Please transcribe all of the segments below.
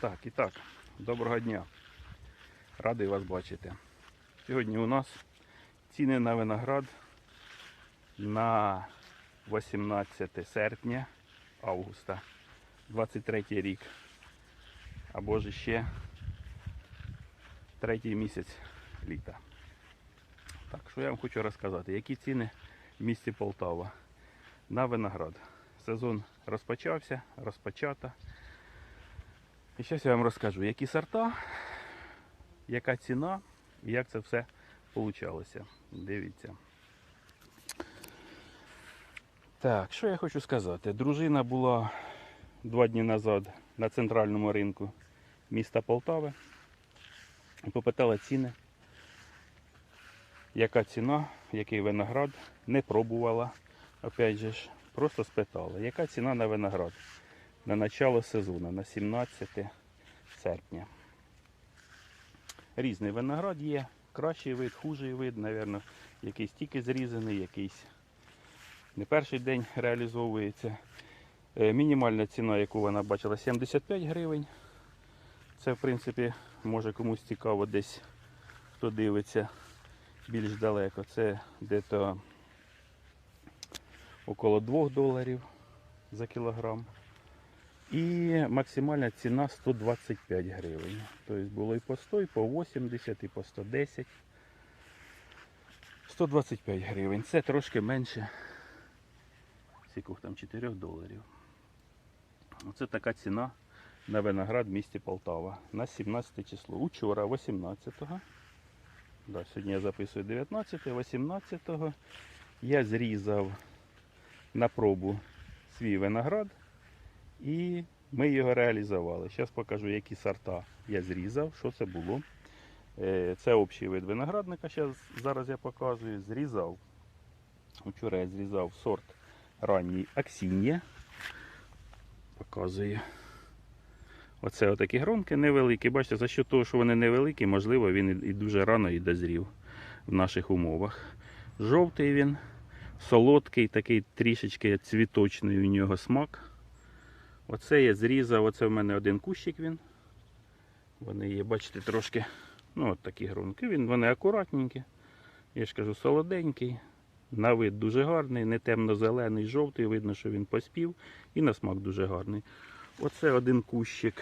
Так, і так, доброго дня. Радий вас бачити. Сьогодні у нас ціни на виноград на 18 серпня августа 23 рік. Або ж ще третій місяць літа. Так, що я вам хочу розказати, які ціни в місті Полтава на виноград. Сезон розпочався, розпочато. І зараз я вам розкажу, які сорта, яка ціна і як це все вийшло. Дивіться. Так, що я хочу сказати? Дружина була два дні назад на центральному ринку міста Полтави і попитала ціни. Яка ціна, який виноград, не пробувала, опять же просто спитала, яка ціна на виноград на начало сезону, на 17 серпня. Різний виноград є, кращий вид, хужий вид, мабуть, якийсь тільки зрізаний, якийсь не перший день реалізовується. Е, Мінімальна ціна, яку вона бачила, 75 гривень. Це, в принципі, може комусь цікаво десь, хто дивиться більш далеко. Це десь около 2 доларів за кілограм. І максимальна ціна 125 гривень. Тобто було і по 100, і по 80, і по 110. 125 гривень. Це трошки менше. Скільки там 4 доларів. Оце така ціна на виноград в місті Полтава на 17 число. Учора 18-го. Да, сьогодні я записую 19 18-го я зрізав на пробу свій виноград і ми його реалізували. Зараз покажу, які сорта я зрізав, що це було. Е, Це общий вид виноградника, щас, зараз я показую. Зрізав. Вчора я зрізав сорт ранній Аксінія. Показую. Оце отакі гронки невеликі. Бачите, за що того, що вони невеликі, можливо, він і дуже рано і дозрів в наших умовах. Жовтий він, солодкий, такий трішечки цвіточний у нього смак. Оце я зрізав, оце в мене один кущик він. Вони є, бачите, трошки, ну от такі гронки. Він, вони акуратненькі. Я ж кажу, солоденький. На вид дуже гарний, не темно-зелений, жовтий, видно, що він поспів і на смак дуже гарний. Оце один кущик.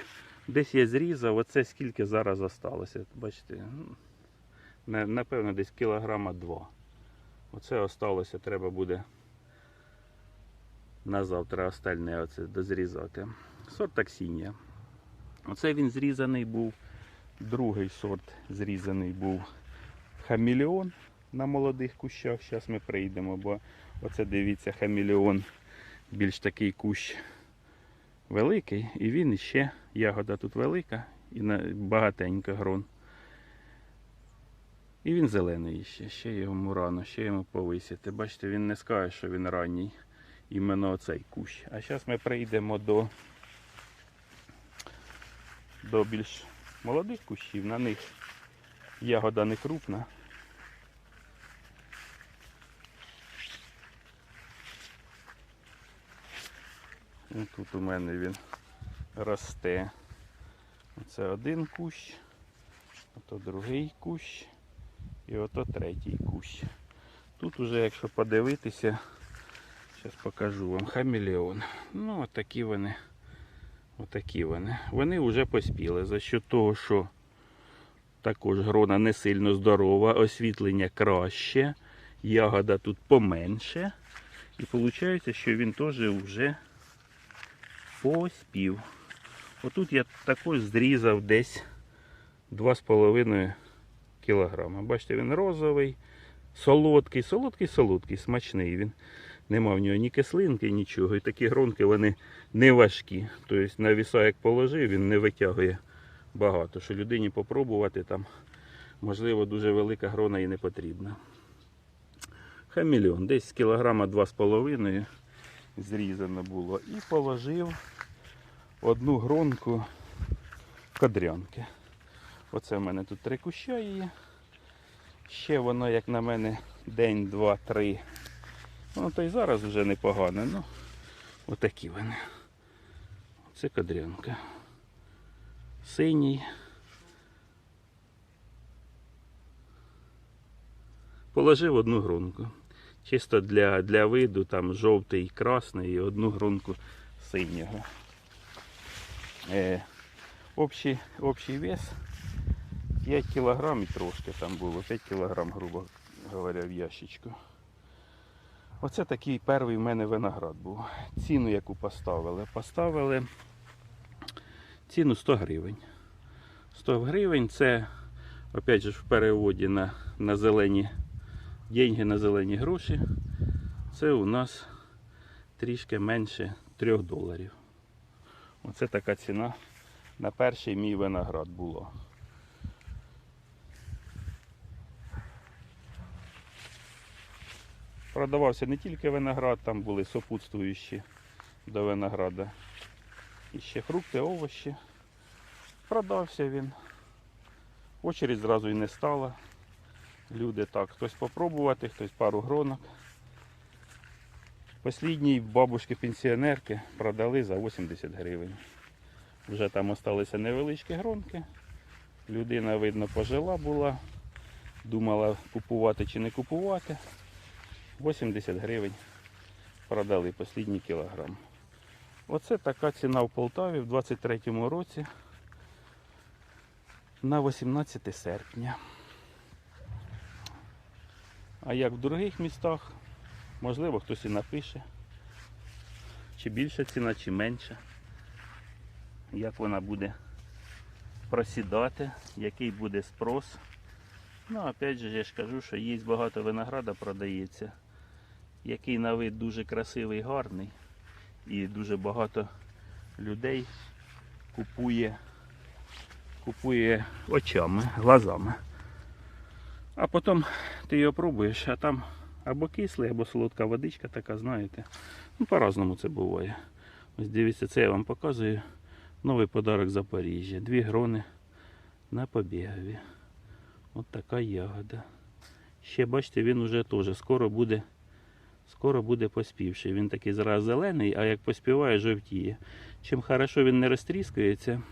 Десь я зрізав, оце скільки зараз осталося. Бачите, напевно, десь кілограма два. Оце осталося, треба буде на завтра остальне оце дозрізати. Сорт Аксінія. Оце він зрізаний був. Другий сорт зрізаний був хамілеон на молодих кущах. Зараз ми прийдемо, бо оце дивіться, хамілеон більш такий кущ великий, і він ще, ягода тут велика і багатенько грон. І він зелений ще, ще йому рано, ще йому повисити. Бачите, він не скаже, що він ранній, іменно оцей кущ. А зараз ми прийдемо до, до більш молодих кущів, на них ягода не крупна. І тут у мене він росте. Це один кущ, ото другий кущ і ото третій кущ. Тут уже, якщо подивитися, зараз покажу вам хамелеон. Ну, отакі вони. Отакі вони. Вони вже поспіли. За що того, що також грона не сильно здорова, освітлення краще, ягода тут поменше. І виходить, що він теж вже поспів. Отут я також зрізав десь 2,5 кілограма. Бачите, він розовий, солодкий, солодкий, солодкий, смачний. Він нема в нього ні кислинки, нічого. І такі гронки вони не важкі. Тобто на віса як положив, він не витягує багато. Що людині попробувати там, можливо, дуже велика грона і не потрібна. Хамільон, десь кілограма 2,5 зрізано було. І положив одну гронку кадрянки. Оце в мене тут три куща є. Ще воно, як на мене, день, два, три. Ну, то й зараз вже непогано. Ну, отакі вони. Це кадрянка. синій. Положив одну грунку. Чисто для, для виду, там жовтий, красний і одну грунку синього. Е, общий, общий вес 5 кг і трошки там було, 5 кг, грубо говоря, в ящичку. Оце такий перший в мене виноград був. Ціну яку поставили. Поставили ціну 100 гривень. 100 гривень це, опять же, в переводі на, на зелені деньги, на зелені гроші. Це у нас трішки менше 3 доларів. Оце така ціна на перший мій виноград було. Продавався не тільки виноград, там були сопутствуючі до винограда. І ще фрукти, овочі. Продався він. Очередь зразу і не стала. Люди так, хтось попробувати, хтось пару гронок. Послідній бабушки пенсіонерки продали за 80 гривень. Вже там осталися невеличкі гронки. Людина, видно, пожила була. Думала купувати чи не купувати. 80 гривень продали послідній кілограм. Оце така ціна в Полтаві в 23-му році на 18 серпня. А як в других містах, можливо, хтось і напише, чи більша ціна, чи менша. Як вона буде просідати, який буде спрос. Ну, опять же, я ж кажу, що є багато винограда продається, який на вид дуже красивий, гарний. І дуже багато людей купує, купує очами, глазами. А потім ти його пробуєш, а там або кислий, або солодка водичка така, знаєте. Ну, по-разному це буває. Ось дивіться, це я вам показую. Новий подарок Запоріжжя. Дві грони на побігові. От така ягода. Ще бачите, він уже теж скоро буде, скоро буде поспівший. Він такий зараз зелений, а як поспіває, жовтіє. Чим хорошо він не розтріскується,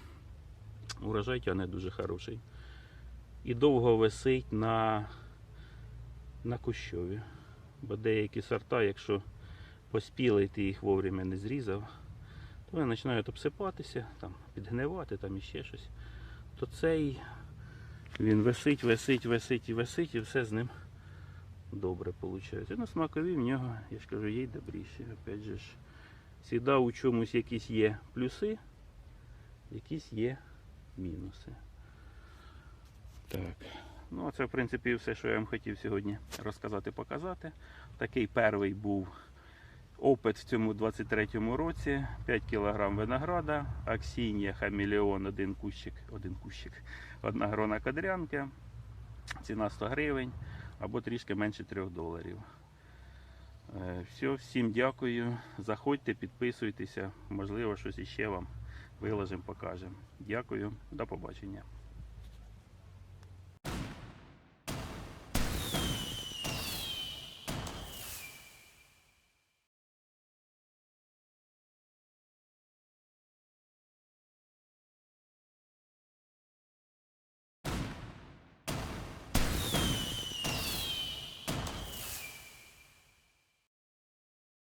урожай тягне дуже хороший. І довго висить на, на кущові. Бо деякі сорта, якщо поспіли, ти їх вовремя не зрізав, то вони починають обсипатися, там, підгнивати там іще щось. То цей він висить, висить, висить і висить, і все з ним добре виходить. Ну, смакові в нього, я ж кажу, є й добріші. Опять же ж, завжди у чомусь якісь є плюси, якісь є мінуси. Так. Ну, це в принципі все, що я вам хотів сьогодні розказати, показати. Такий перший був опит в цьому 23-му році. 5 кг винограда, аксінія, хамелеон, один кущик, один кущик, одна грона кадрянки. Ціна 100 гривень або трішки менше 3 доларів. Е, Все, всім дякую. Заходьте, підписуйтеся. Можливо, щось іще вам виложимо, покажемо. Дякую, до побачення.